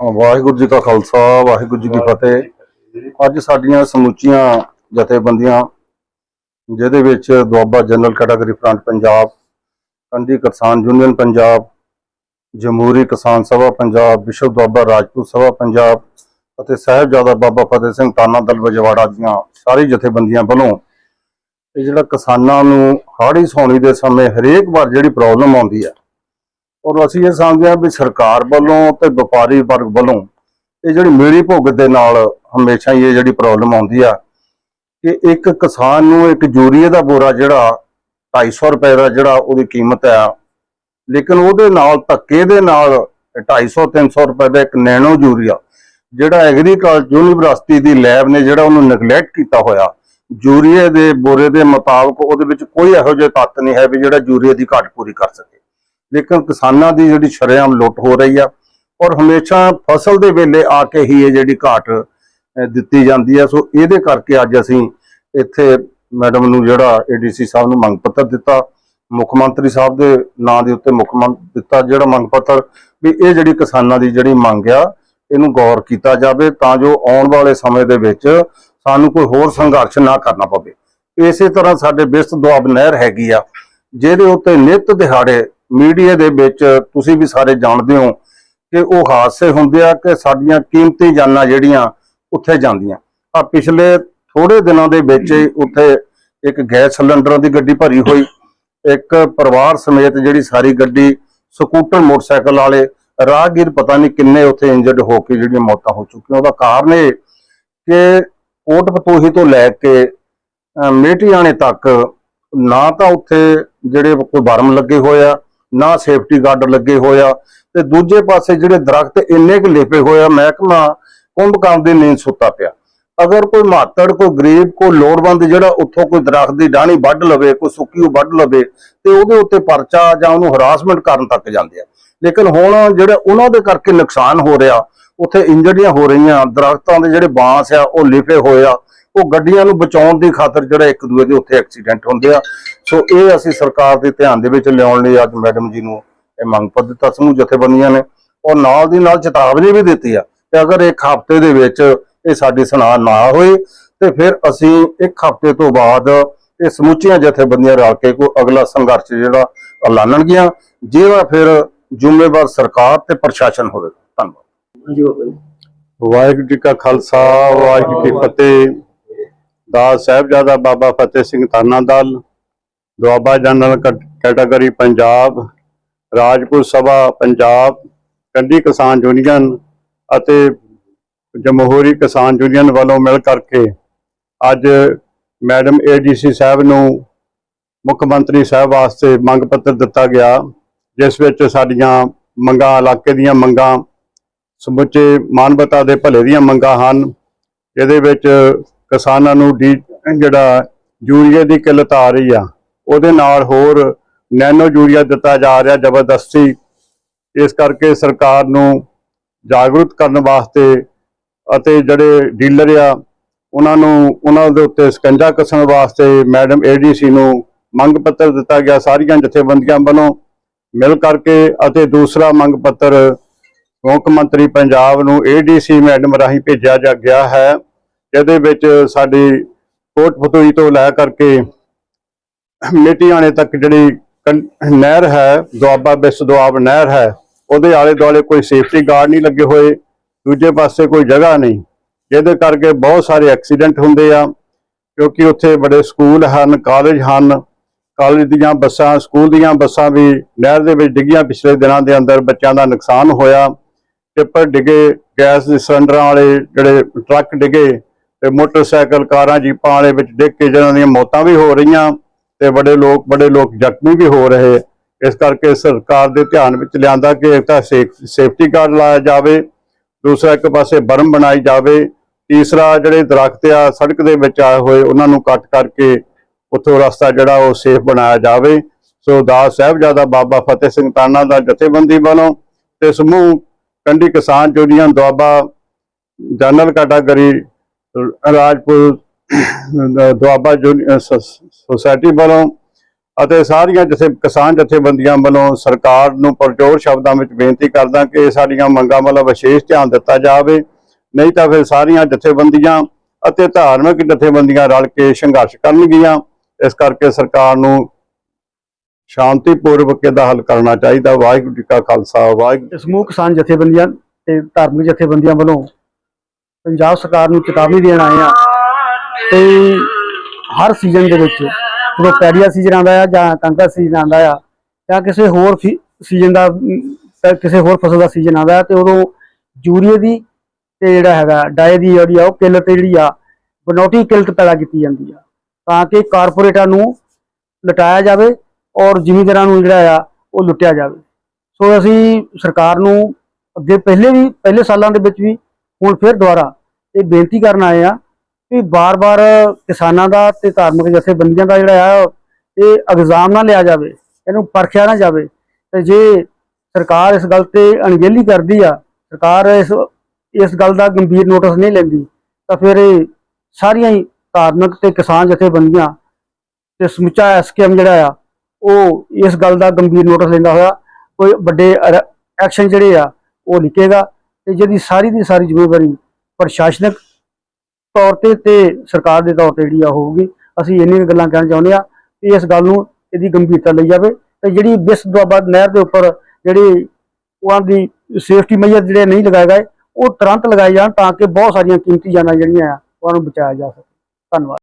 ਵਾਹਿਗੁਰੂ ਜੀ ਕਾ ਖਾਲਸਾ ਵਾਹਿਗੁਰੂ ਜੀ ਕੀ ਫਤਿਹ। ਅੱਜ ਸਾਡੀਆਂ ਸਮੁੱਚੀਆਂ ਜਥੇਬੰਦੀਆਂ ਜਿਹਦੇ ਵਿੱਚ Doaba general category front Punjab Kandi Kisan union Punjab Jamhoori Kisan Sabha Punjab ਵਿਸ਼ਵ ਦੁਆਬਾ ਰਾਜਪੂਤ ਸਭਾ ਪੰਜਾਬ ਅਤੇ ਸਾਹਿਬਜ਼ਾਦਾ ਬਾਬਾ ਫਤਿਹ ਸਿੰਘ ਤਾਨਾ ਦਲ ਵਜਵਾੜਾ ਦੀਆਂ ਸਾਰੀ ਜਥੇਬੰਦੀਆਂ ਵੱਲੋਂ ਇਹ ਜਿਹੜਾ ਕਿਸਾਨਾਂ ਨੂੰ ਹਾੜੀ ਸੌਣੀ ਦੇ ਸਮੇਂ ਹਰੇਕ ਵਾਰ ਜਿਹੜੀ ਪ੍ਰੋਬਲਮ ਆਉਂਦੀ ਹੈ ਔਰ ਅਸੀਂ ਇਹ ਸਮਝਦੇ ਹਾਂ ਵੀ ਸਰਕਾਰ ਵੱਲੋਂ ਤੇ ਵਪਾਰੀ ਵਰਗ ਵੱਲੋਂ ਇਹ ਜਿਹੜੀ ਮੇਰੀ ਭੁਗਤ ਦੇ ਨਾਲ ਹਮੇਸ਼ਾ ਹੀ ਇਹ ਜਿਹੜੀ ਪ੍ਰੋਬਲਮ ਆਉਂਦੀ ਆ ਕਿ ਇੱਕ ਕਿਸਾਨ ਨੂੰ ਇੱਕ ਯੂਰੀਏ ਦਾ ਬੋਰਾ ਜਿਹੜਾ 250 ਰੁਪਏ ਦਾ ਜਿਹੜਾ ਉਹਦੀ ਕੀਮਤ ਆ, ਲੇਕਿਨ ਉਹਦੇ ਨਾਲ ਧੱਕੇ ਦੇ ਨਾਲ 250 300 ਰੁਪਏ ਦਾ ਇੱਕ ਨੈਨੋ ਯੂਰੀਆ ਜਿਹੜਾ ਐਗਰੀਕਲਚਰ ਯੂਨੀਵਰਸਿਟੀ ਦੀ ਲੈਬ ਨੇ ਜਿਹੜਾ ਉਹਨੂੰ ਨੈਗਲੈਕਟ ਕੀਤਾ ਹੋਇਆ, ਯੂਰੀਏ ਦੇ ਬੋਰੇ ਦੇ ਮੁਤਾਬਕ ਉਹਦੇ ਵਿੱਚ ਕੋਈ ਇਹੋ ਜਿਹੇ ਤੱਤ ਨਹੀਂ ਹੈ ਵੀ ਜਿਹੜਾ ਯੂਰੀਏ ਦੀ ਘਾਟ ਪੂਰੀ ਕਰ ਸਕੇ। ਲੇਕਿਨ ਕਿਸਾਨਾਂ ਦੀ ਜਿਹੜੀ ਸ਼ਰੇਆਮ ਲੁੱਟ ਹੋ ਰਹੀ ਆ ਔਰ ਹਮੇਸ਼ਾ ਫਸਲ ਦੇ ਵੇਲੇ ਆ ਕੇ ਹੀ ਇਹ ਜਿਹੜੀ ਘਾਟ ਦਿੱਤੀ ਜਾਂਦੀ ਹੈ ਸੋ ਇਹਦੇ ਕਰਕੇ ਅੱਜ ਅਸੀਂ ਇੱਥੇ ਮੈਡਮ ਨੂੰ ਜਿਹੜਾ ਏਡੀਸੀ ਸਾਹਿਬ ਨੂੰ ਮੰਗ ਪੱਤਰ ਦਿੱਤਾ, ਮੁੱਖ ਮੰਤਰੀ ਸਾਹਿਬ ਦੇ ਨਾਂ ਦੇ ਉੱਤੇ ਮੁੱਖ ਮੰਤਰੀ ਦਿੱਤਾ ਜਿਹੜਾ ਮੰਗ ਪੱਤਰ ਵੀ ਇਹ ਜਿਹੜੀ ਕਿਸਾਨਾਂ ਦੀ ਜਿਹੜੀ ਮੰਗ ਆ, ਇਹਨੂੰ ਗੌਰ ਕੀਤਾ ਜਾਵੇ ਤਾਂ ਜੋ ਆਉਣ ਵਾਲੇ ਸਮੇਂ ਦੇ ਵਿੱਚ ਸਾਨੂੰ ਕੋਈ ਹੋਰ ਸੰਘਰਸ਼ ਨਾ ਕਰਨਾ ਪਵੇ। ਇਸੇ ਤਰ੍ਹਾਂ ਸਾਡੇ ਬਿਸਤ ਦੁਆਬ ਨਹਿਰ ਹੈਗੀ ਆ, ਜਿਹਦੇ ਉੱਤੇ ਨਿਤ ਦਿਹਾੜੇ ਮੀਡੀਆ ਦੇ ਵਿੱਚ ਤੁਸੀਂ ਵੀ ਸਾਰੇ ਜਾਣਦੇ ਹੋ ਕਿ ਉਹ ਹਾਦਸੇ ਹੁੰਦੇ ਆ ਕਿ ਸਾਡੀਆਂ ਕੀਮਤੀ ਜਾਨਾਂ ਜਿਹੜੀਆਂ ਉੱਥੇ ਜਾਂਦੀਆਂ। ਆ ਪਿਛਲੇ ਥੋੜੇ ਦਿਨਾਂ ਦੇ ਵਿੱਚ ਹੀ ਉੱਥੇ ਇੱਕ ਗੈਸ ਸਿਲੰਡਰਾਂ ਦੀ ਗੱਡੀ ਭਰੀ ਹੋਈ। ਇੱਕ ਪਰਿਵਾਰ ਸਮੇਤ ਜਿਹੜੀ ਸਾਰੀ ਗੱਡੀ, ਸਕੂਟਰ, ਮੋਟਰਸਾਈਕਲ ਵਾਲੇ, ਰਾਹਗੀਰ ਪਤਾ ਨਹੀਂ ਕਿੰਨੇ ਉੱਥੇ ਇੰਜਰਡ ਹੋ ਕੇ ਜਿਹੜੀਆਂ ਮੌਤਾਂ ਹੋ ਚੁੱਕੀਆਂ। ਉਹਦਾ ਕਾਰਨ ਇਹ ਕਿ ਕੋਟ ਪਤੋਹੀ ਤੋਂ ਲੈ ਕੇ, ਅਹ ਮੇਟੀਆਣੇ ਤੱਕ ਨਾ ਤਾਂ ਉੱਥੇ ਜਿਹੜੇ ਕੋਈ ਬਰਮ ਲੱਗੇ ਹੋਏ ਆ ਨਾ ਸੇਫਟੀ ਗਾਰਡ ਲੱਗੇ ਹੋਏ ਆ ਤੇ ਦੂਜੇ ਪਾਸੇ ਜਿਹੜੇ ਦਰਖਤ ਇੰਨੇ ਕੁ ਲੇਪੇ ਹੋਏ ਆ ਮਹਿਕਮਾ ਕੁੰਭਕਾਮ ਦੀ ਨੀਂਦ ਸੁੱਤਾ ਪਿਆ। ਅਗਰ ਕੋਈ ਮਾਤੜ, ਕੋਈ ਗਰੀਬ, ਕੋਈ ਲੋੜਵੰਦ ਜਿਹੜਾ ਉੱਥੋਂ ਕੋਈ ਦਰਖਤ ਦੀ ਡਾਣੀ ਵੱਢ ਲਵੇ, ਕੋਈ ਸੁੱਕੀ ਉਹ ਵੱਢ ਲਵੇ ਤੇ ਉਹਦੇ ਉੱਤੇ ਪਰਚਾ ਜਾਂ ਉਹਨੂੰ ਹਰਾਸਮੈਂਟ ਕਰਨ ਤੱਕ ਜਾਂਦੇ ਆ। ਲੇਕਿਨ ਹੁਣ ਜਿਹੜੇ ਉਹਨਾਂ ਦੇ ਕਰਕੇ ਨੁਕਸਾਨ ਹੋ ਰਿਹਾ, ਉੱਥੇ ਇੰਜਰੀਆਂ ਹੋ ਰਹੀਆਂ, ਦਰਖਤਾਂ ਦੇ ਜਿਹੜੇ ਬਾਂਸ ਆ, ਉਹ ਲਿਫੇ ਹੋਏ ਆ, ਉਹ ਗੱਡੀਆਂ ਨੂੰ ਬਚਾਉਣ ਦੀ ਖਾਤਰ ਜਿਹੜਾ ਇੱਕ ਦੂਏ ਦੇ ਉੱਥੇ ਐਕਸੀਡੈਂਟ ਹੁੰਦੇ ਆ। ਸੋ ਇਹ ਅਸੀਂ ਸਰਕਾਰ ਦੇ ਧਿਆਨ ਦੇ ਵਿੱਚ ਲਿਆਉਣ ਲਈ ਅੱਜ ਮੈਡਮ ਜੀ ਨੂੰ ਇਹ ਮੰਗ ਪੱਤਰ ਦਿੱਤਾ ਸਮੂਹ ਜਥੇਬੰਦੀਆਂ ਨੇ। ਔਰ ਨਾਲ ਦੀ ਨਾਲ ਚੇਤਾਵਨੀ ਵੀ ਦਿੱਤੀ ਆ ਕਿ ਅਗਰ ਇੱਕ ਹਫ਼ਤੇ ਦੇ ਵਿੱਚ ਇਹ ਸਾਡੀ ਸੁਣਾ ਨਾ ਹੋਏ ਤੇ ਫਿਰ ਅਸੀਂ ਇੱਕ ਹਫ਼ਤੇ ਤੋਂ ਬਾਅਦ ਇਹ ਸਮੁੱਚੀਆਂ ਜਥੇਬੰਦੀਆਂ ਰਲ ਕੇ ਕੋਈ ਅਗਲਾ ਸੰਘਰਸ਼ ਜਿਹੜਾ ਐਲਾਨਣਗੀਆਂ ਜਿਹਦਾ ਫਿਰ ਜ਼ਿੰਮੇਵਾਰ ਸਰਕਾਰ ਤੇ ਪ੍ਰਸ਼ਾਸਨ ਹੋਵੇਗਾ ਧੰਨਵਾਦ। ਵਾਹਿਗੁਰੂ ਜੀ ਕਾ ਖਾਲਸਾ ਵਾਹਿਗੁਰੂ ਜੀ ਕੀ ਫਤਿਹ। ਦਾਸ ਸਾਹਿਬਜ਼ਾਦਾ ਬਾਬਾ ਫਤਿਹ ਸਿੰਘ ਤਾਨਾ ਦਲ। ਦੁਆਬਾ ਜਨਰਲ ਕਟ- ਕੈਟਾਗਰੀ ਪੰਜਾਬ ਰਾਜਪੂਤ ਸਭਾ ਪੰਜਾਬ ਕੰਢੀ ਕਿਸਾਨ ਯੂਨੀਅਨ ਅਤੇ ਜਮਹੂਰੀ ਕਿਸਾਨ ਯੂਨੀਅਨ ਵੱਲੋਂ ਮਿਲ ਕਰਕੇ ਅੱਜ ਮੈਡਮ ਏਡੀਸੀ ਸਾਹਿਬ ਨੂੰ ਮੁੱਖ ਮੰਤਰੀ ਸਾਹਿਬ ਵਾਸਤੇ ਮੰਗ ਪੱਤਰ ਦਿੱਤਾ ਗਿਆ, ਜਿਸ ਵਿੱਚ ਸਾਡੀਆਂ ਮੰਗਾਂ, ਇਲਾਕੇ ਦੀਆਂ ਮੰਗਾਂ, ਸਮੁੱਚੇ ਮਾਨਵਤਾ ਦੇ ਭਲੇ ਦੀਆਂ ਮੰਗਾਂ ਹਨ। ਇਹਦੇ ਵਿੱਚ ਕਿਸਾਨਾਂ ਨੂੰ ਡੀ, ਜਿਹੜਾ ਯੂਰੀਏ ਦੀ ਕਿੱਲਤ ਆ ਰਹੀ ਆ। ਉਹਦੇ ਨਾਲ ਹੋਰ ਨੈਨੋ ਯੂਰੀਆ ਦਿੱਤਾ ਜਾ ਰਿਹਾ ਜ਼ਬਰਦਸਤੀ। ਇਸ ਕਰਕੇ ਸਰਕਾਰ ਨੂੰ ਜਾਗਰੂਕ ਕਰਨ ਵਾਸਤੇ ਅਤੇ ਜਿਹੜੇ ਡੀਲਰ ਆ, ਉਹਨਾਂ ਨੂੰ ਉਹਨਾਂ ਦੇ ਉੱਤੇ ਸਕੰਜਾ ਕੱਸਣ ਵਾਸਤੇ ਮੈਡਮ ਏਡੀਸੀ ਨੂੰ ਮੰਗ ਪੱਤਰ ਦਿੱਤਾ ਗਿਆ, ਸਾਰੀਆਂ ਜਥੇਬੰਦੀਆਂ ਵੱਲੋਂ ਮਿਲ ਕਰਕੇ ਅਤੇ ਦੂਸਰਾ ਮੰਗ ਪੱਤਰ ਮੁੱਖ ਮੰਤਰੀ ਪੰਜਾਬ ਨੂੰ ਏਡੀਸੀ ਮੈਡਮ ਰਾਹੀਂ ਭੇਜਿਆ ਜਾ ਗਿਆ ਹੈ, ਜਿਹਦੇ ਵਿੱਚ ਸਾਡੀ ਕੋਟ ਫਤੋਈ ਤੋਂ ਲੈ ਕਰਕੇ ਮੇਟੀਆਣੇ ਤੱਕ ਜਿਹੜੀ ਕੰ- ਨਹਿਰ ਹੈ, ਦੁਆਬਾ ਬਿਸ ਦੁਆਬ ਨਹਿਰ ਹੈ, ਉਹਦੇ ਆਲੇ ਦੁਆਲੇ ਕੋਈ ਸੇਫਟੀ ਗਾਰਡ ਨਹੀਂ ਲੱਗੇ ਹੋਏ, ਦੂਜੇ ਪਾਸੇ ਕੋਈ ਜਗ੍ਹਾ ਨਹੀਂ। ਜਿਹਦੇ ਕਰਕੇ ਬਹੁਤ ਸਾਰੇ ਐਕਸੀਡੈਂਟ ਹੁੰਦੇ ਆ, ਕਿਉਂਕਿ ਉੱਥੇ ਬੜੇ ਸਕੂਲ ਹਨ ਕਾਲਜ ਹਨ। ਕਾਲਜ ਦੀਆਂ ਬੱਸਾਂ ਸਕੂਲ ਦੀਆਂ ਬੱਸਾਂ ਵੀ ਨਹਿਰ ਦੇ ਵਿੱਚ ਡਿੱਗੀਆਂ ਪਿਛਲੇ ਦਿਨਾਂ ਦੇ ਅੰਦਰ ਬੱਚਿਆਂ ਦਾ ਨੁਕਸਾਨ ਹੋਇਆ। ਟਿੱਪਰ ਡਿੱਗੇ, ਗੈਸ ਦੇ ਸਿਲੰਡਰਾਂ ਵਾਲੇ ਜਿਹੜੇ ਟਰੱਕ ਡਿੱਗੇ ਤੇ ਮੋਟਰਸਾਈਕਲ ਕਾਰਾਂ, ਜੀਪਾਂ ਵਾਲੇ ਵਿੱਚ ਡਿੱਗ ਕੇ ਜਿਹਨਾਂ ਦੀਆਂ ਮੌਤਾਂ ਵੀ ਹੋ ਰਹੀਆਂ। ਤੇ ਬੜੇ ਲੋਕ ਬੜੇ ਲੋਕ ਜ਼ਖਮੀ ਵੀ ਹੋ ਰਹੇ। ਇਸ ਕਰਕੇ ਸਰਕਾਰ ਦੇ ਧਿਆਨ ਵਿੱਚ ਲਿਆਂਦਾ ਕਿ ਇੱਕ ਤਾਂ ਸੇਫਟੀ ਗਾਰਡ ਲਾਇਆ ਜਾਵੇ, ਦੂਸਰਾ ਇੱਕ ਪਾਸੇ ਬਰਮ ਬਣਾਈ ਜਾਵੇ। ਤੀਸਰਾ, ਜਿਹੜੇ ਦਰਖਤ ਆ, ਸੜਕ ਦੇ ਵਿੱਚ ਆਏ ਹੋਏ, ਉਹਨਾਂ ਨੂੰ ਕੱਟ ਕਰਕੇ ਉੱਥੋਂ ਰਸਤਾ ਜਿਹੜਾ ਉਹ ਸੇਫ ਬਣਾਇਆ ਜਾਵੇ। ਸੋ ਦਾਸ ਸਾਹਿਬਜ਼ਾਦਾ ਬਾਬਾ ਫਤਿਹ ਸਿੰਘ ਤਾਨਾ ਦਾ ਜਥੇਬੰਦੀ ਵੱਲੋਂ ਤੇ ਸਮੂਹ Kandi Kisan union Doaba general category Rajpur Doaba uni- society ਵੱਲੋਂ ਅਤੇ ਸਾਰੀਆਂ ਜਿਥੇ ਕਿਸਾਨ ਜਥੇਬੰਦੀਆਂ ਵੱਲੋਂ ਸਰਕਾਰ ਨੂੰ ਪਰਜੋਰ ਸ਼ਬਦਾਂ ਵਿੱਚ ਬੇਨਤੀ ਕਰਦਾ ਕਿ ਇਹ ਸਾਡੀਆਂ ਮੰਗਾਂ ਵੱਲ ਵਿਸ਼ੇਸ਼ ਧਿਆਨ ਦਿੱਤਾ ਜਾਵੇ, ਨਹੀਂ ਤਾਂ ਫਿਰ ਸਾਰੀਆਂ ਜਥੇਬੰਦੀਆਂ ਅਤੇ ਧਾਰਮਿਕ ਜਥੇਬੰਦੀਆਂ ਰਲ ਕੇ ਸੰਘਰਸ਼ ਕਰਨਗੀਆਂ। ਇਸ ਕਰਕੇ ਸਰਕਾਰ ਨੂੰ ਸ਼ਾਂਤੀਪੂਰਵਕ ਇਹਦਾ ਹੱਲ ਕਰਨਾ ਚਾਹੀਦਾ। ਵਾਹਿਗੁਰੂ ਜੀ ਕਾ ਖਾਲਸਾ, ਵਾਹਿਗੁਰੂ ਸਮੂਹ ਕਿਸਾਨ ਜਥੇਬੰਦੀਆਂ ਤੇ ਧਾਰਮਿਕ ਜਥੇਬੰਦੀਆਂ ਵੱਲੋਂ ਪੰਜਾਬ ਸਰਕਾਰ ਨੂੰ ਚੇਤਾਵਨੀ ਦੇਣ ਆਏ ਆ ਤੇ ਹਰ ਸੀਜ਼ਨ ਦੇ ਵਿੱਚ, ਜਦੋਂ ਪੈੜੀਆ ਸੀਜ਼ਨ ਆਉਂਦਾ ਆ ਜਾਂ ਕਣਕ ਦਾ ਸੀਜ਼ਨ ਆਉਂਦਾ ਆ, ਜਾਂ ਕਿਸੇ ਹੋਰ ਸੀਜ਼ਨ ਦਾ ਕਿਸੇ ਹੋਰ ਫਸਲ ਦਾ ਸੀਜ਼ਨ ਆਉਂਦਾ ਆ, ਤੇ ਉਦੋਂ ਯੂਰੀਏ ਦੀ ਤੇ ਜਿਹੜਾ ਹੈਗਾ, ਡਾਏ ਦੀ ਜਿਹੜੀ ਆ, ਉਹ ਕਿੱਲਤ ਜਿਹੜੀ ਆ, ਬਨੌਟੀ ਕਿੱਲਤ ਪੈਦਾ ਕੀਤੀ ਜਾਂਦੀ ਆ। ਤਾਂ ਕਿ ਕਾਰਪੋਰੇਟਾਂ ਨੂੰ ਲਟਾਇਆ ਜਾਵੇ ਔਰ ਜ਼ਿਮੀਂਦਾਰਾਂ ਨੂੰ ਜਿਹੜਾ ਆ, ਉਹ ਲੁੱਟਿਆ ਜਾਵੇ। ਸੋ ਅਸੀਂ ਸਰਕਾਰ ਨੂੰ ਅੱਗੇ ਪਹਿਲੇ ਵੀ, ਪਹਿਲੇ ਸਾਲਾਂ ਦੇ ਵਿੱਚ ਵੀ ਹੁਣ ਫਿਰ ਦੁਬਾਰਾ ਇਹ ਬੇਨਤੀ ਕਰਨ ਆਏ ਆ ਕਿ ਬਾਰ-ਬਾਰ ਕਿਸਾਨਾਂ ਦਾ ਤੇ ਧਾਰਮਿਕ ਜਥੇਬੰਦੀਆਂ ਦਾ ਜਿਹੜਾ ਆ, ਇਹ ਇਗਜ਼ਾਮ ਨਾ ਲਿਆ ਜਾਵੇ, ਇਹਨੂੰ ਪਰਖਿਆ ਨਾ ਜਾਵੇ। ਤੇ ਜੇ ਸਰਕਾਰ ਇਸ ਗੱਲ ਤੇ ਅਣਗਹਿਲੀ ਕਰਦੀ ਆ, ਸਰਕਾਰ ਇਸ ਇਸ ਗੱਲ ਦਾ ਗੰਭੀਰ ਨੋਟਿਸ ਨਹੀਂ ਲੈਂਦੀ, ਤਾਂ ਫਿਰ ਸਾਰੀਆਂ ਹੀ ਧਾਰਮਿਕ ਤੇ ਕਿਸਾਨ ਜਥੇਬੰਦੀਆਂ ਤੇ ਸਮੁੱਚਾ ਐਸਕੇਐਮ ਜਿਹੜਾ ਆ, ਉਹ ਇਸ ਗੱਲ ਦਾ ਗੰਭੀਰ ਨੋਟਿਸ ਲੈਂਦਾ ਹੋਇਆ, ਕੋਈ ਵੱਡੇ ਐਕਸ਼ਨ ਜਿਹੜੇ ਆ, ਉਹ ਲਿਖੇਗਾ। ਤੇ ਜਿਹਦੀ ਸਾਰੀ ਦੀ ਸਾਰੀ ਜ਼ਿੰਮੇਵਾਰੀ ਪ੍ਰਸ਼ਾਸਨਿਕ ਤੌਰ ਤੇ ਤੇ ਸਰਕਾਰ ਦੇ ਤੌਰ ਤੇ ਜਿਹੜੀ ਆ ਹੋਊਗੀ, ਅਸੀਂ ਇੰਨੀਆਂ ਕੁ ਗੱਲਾਂ ਕਹਿਣਾ ਚਾਹੁੰਦੇ ਆ ਕਿ ਇਸ ਗੱਲ ਨੂੰ ਇਹਦੀ ਗੰਭੀਰਤਾ ਲਈ ਜਾਵੇ ਤੇ ਜਿਹੜੀ ਬਿਸ ਦੁਆਬਾ ਨਹਿਰ ਦੇ ਉੱਪਰ ਜਿਹੜੀ ਉਹਨਾਂ ਦੀ ਸੇਫਟੀ ਮੇਜਰ ਜਿਹੜੇ ਨਹੀਂ ਲਗਾਏ ਗਏ, ਉਹ ਤੁਰੰਤ ਲਗਾਏ ਜਾਣ ਤਾਂ ਕਿ ਬਹੁਤ ਸਾਰੀਆਂ ਕੀਮਤੀ ਜਾਨਾਂ ਜਿਹੜੀਆਂ ਆ, ਉਹਨਾਂ ਨੂੰ ਬਚਾਇਆ ਜਾ ਸਕੇ। ਧੰਨਵਾਦ।